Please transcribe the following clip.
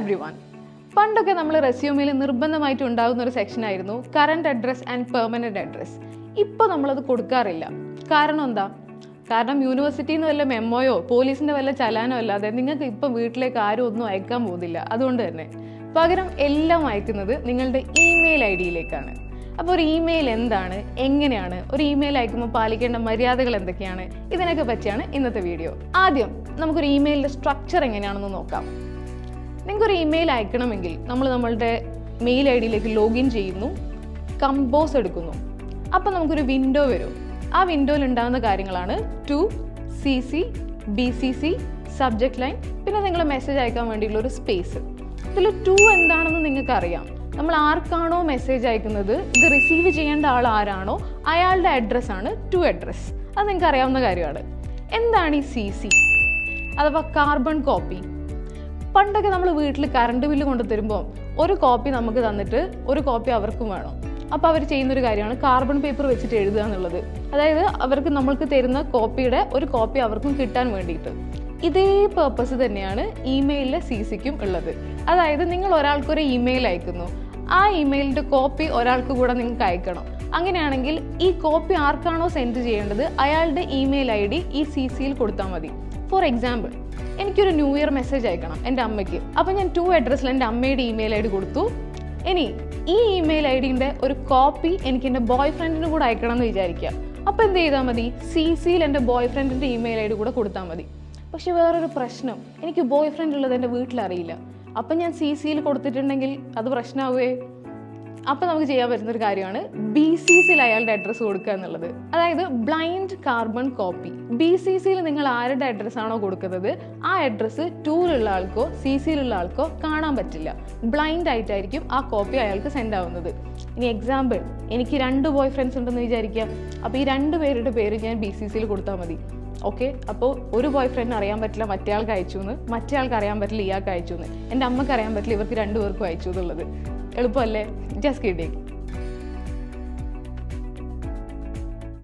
Every one പണ്ടൊക്കെ നമ്മൾ റെസ്യൂമിൽ നിർബന്ധമായിട്ട് ഉണ്ടാകുന്ന ഒരു സെക്ഷൻ ആയിരുന്നു current address and permanent address ഇപ്പോൾ നമ്മളത് കൊടുക്കാറില്ല. കാരണം എന്താ? കാരണം യൂണിവേഴ്സിറ്റിയിൽ നിന്ന് വല്ല മെമ്മോയോ പോലീസിന്റെ വല്ല ചലാനോ അല്ലാതെ നിങ്ങൾക്ക് ഇപ്പം വീട്ടിലേക്ക് ആരും ഒന്നും അയക്കാൻ പോകുന്നില്ല. അതുകൊണ്ട് തന്നെ പകരം എല്ലാം അയക്കുന്നത് നിങ്ങളുടെ ഇമെയിൽ ഐ ഡിയിലേക്കാണ്. അപ്പോൾ ഒരു ഇമെയിൽ എന്താണ്? എങ്ങനെയാണ്? ഒരു ഇമെയിൽ അയക്കുമ്പോൾ പാലിക്കേണ്ട മര്യാദകൾ എന്തൊക്കെയാണ്? ഇതിനൊക്കെ പറ്റിയാണ് ഇന്നത്തെ വീഡിയോ ആദ്യം നമുക്കൊരു ഇമെയിലിന്റെ സ്ട്രക്ചർ എങ്ങനെയാണെന്ന് നോക്കാം. നിങ്ങൾക്കൊരു ഇമെയിൽ അയക്കണമെങ്കിൽ നമ്മൾ നമ്മളുടെ മെയിൽ ഐ ഡിയിലേക്ക് ലോഗിൻ ചെയ്യുന്നു കമ്പോസ് എടുക്കുന്നു. അപ്പോൾ നമുക്കൊരു വിൻഡോ വരും. ആ വിൻഡോയിൽ ഉണ്ടാകുന്ന കാര്യങ്ങളാണ് to C C B C C subject line പിന്നെ നിങ്ങൾ മെസ്സേജ് അയക്കാൻ വേണ്ടിയുള്ള ഒരു സ്പേസ് ഇതിൽ ടു എന്താണെന്ന് നിങ്ങൾക്ക് അറിയാം നമ്മൾ ആർക്കാണോ മെസ്സേജ് അയക്കുന്നത് ഇത് റിസീവ് ചെയ്യേണ്ട ആൾ ആരാണോ അയാളുടെ അഡ്രസ്സ് ആണ് ടു അഡ്രസ് അത് നിങ്ങൾക്ക് അറിയാവുന്ന കാര്യമാണ്. എന്താണ് ഈ സി സി അഥവാ കാർബൺ കോപ്പി പണ്ടൊക്കെ നമ്മൾ വീട്ടിൽ കറണ്ട് ബില്ല് കൊണ്ട് തരുമ്പോൾ ഒരു കോപ്പി നമുക്ക് തന്നിട്ട് ഒരു കോപ്പി അവർക്കും വേണം. അപ്പോൾ അവർ ചെയ്യുന്നൊരു കാര്യമാണ് കാർബൺ പേപ്പർ വെച്ചിട്ട് എഴുതുക എന്നുള്ളത്. അതായത് അവർക്ക് നമ്മൾക്ക് തരുന്ന കോപ്പിയുടെ ഒരു കോപ്പി അവർക്കും കിട്ടാൻ വേണ്ടിയിട്ട്. ഇതേ പേർപ്പസ് തന്നെയാണ് ഇമെയിലിലെ സി സിക്കും ഉള്ളത്. അതായത് നിങ്ങൾ ഒരാൾക്കൊരു ഇമെയിൽ അയക്കുന്നു. ആ ഇമെയിലിന്റെ കോപ്പി ഒരാൾക്ക് കൂടെ നിങ്ങൾക്ക് അയക്കണം. അങ്ങനെയാണെങ്കിൽ ഈ കോപ്പി ആർക്കാണോ സെൻഡ് ചെയ്യേണ്ടത്? അയാളുടെ ഇമെയിൽ ഐ ഡി ഈ സി സിയിൽ കൊടുത്താൽ മതി. ഫോർ എക്സാമ്പിൾ എനിക്കൊരു ന്യൂ ഇയർ മെസ്സേജ് അയക്കണം എന്റെ അമ്മയ്ക്ക്. അപ്പോൾ ഞാൻ ടു അഡ്രസ്സിൽ എന്റെ അമ്മയുടെ ഇമെയിൽ ഐ ഡി കൊടുത്തു. ഇനി ഈ ഇമെയിൽ ഐ ഡിന്റെ ഒരു കോപ്പി എനിക്ക് എന്റെ ബോയ് ഫ്രണ്ടിന് കൂടെ അയക്കണം എന്ന് വിചാരിക്കുക. അപ്പോൾ എന്ത് ചെയ്താൽ മതി? സി സിയിൽ എന്റെ ബോയ് ഫ്രണ്ടിന്റെ ഇമെയിൽ ഐ ഡി കൂടെ കൊടുത്താൽ മതി. പക്ഷേ വേറൊരു പ്രശ്നം. എനിക്ക് ബോയ് ഫ്രണ്ട് ഉള്ളത് എന്റെ വീട്ടിലറിയില്ല. അപ്പം ഞാൻ സി സിയിൽ കൊടുത്തിട്ടുണ്ടെങ്കിൽ അത് പ്രശ്നമാവുകയെ അപ്പം നമുക്ക് ചെയ്യാൻ പറ്റുന്ന ഒരു കാര്യമാണ് ബി സി സിയിൽ അയാളുടെ അഡ്രസ്സ് കൊടുക്കുക എന്നുള്ളത്. അതായത് blind carbon copy B C സിയിൽ നിങ്ങൾ ആരുടെ അഡ്രസ്സ് ആണോ കൊടുക്കുന്നത്? ആ അഡ്രസ്സ് ടൂറിലുള്ള ആൾക്കോ സി സിയിലുള്ള ആൾക്കോ കാണാൻ പറ്റില്ല. ബ്ലൈൻഡ് ആയിട്ടായിരിക്കും ആ കോപ്പി അയാൾക്ക് സെൻഡ് ആവുന്നത്. ഇനി എക്സാമ്പിൾ എനിക്ക് രണ്ട് ബോയ് ഫ്രണ്ട്സ് ഉണ്ടെന്ന് വിചാരിക്കുക. അപ്പോൾ ഈ രണ്ട് പേരുടെ പേര് ഞാൻ ബി സി സിയിൽ കൊടുത്താൽ മതി. ഓക്കെ അപ്പോൾ ഒരു ബോയ് ഫ്രണ്ടിന് അറിയാൻ പറ്റില്ല മറ്റേ ആൾക്ക് അയച്ചു എന്ന് മറ്റേ ആൾക്ക് അറിയാൻ പറ്റില്ല ഇയാൾക്ക് അയച്ചു എന്ന് എന്റെ അമ്മയ്ക്ക് അറിയാൻ പറ്റില്ല ഇവർക്ക് രണ്ടുപേർക്കും അയച്ചു എന്നുള്ളത് എളുപ്പമല്ലേ ജസ്റ്റ് കിഡിങ്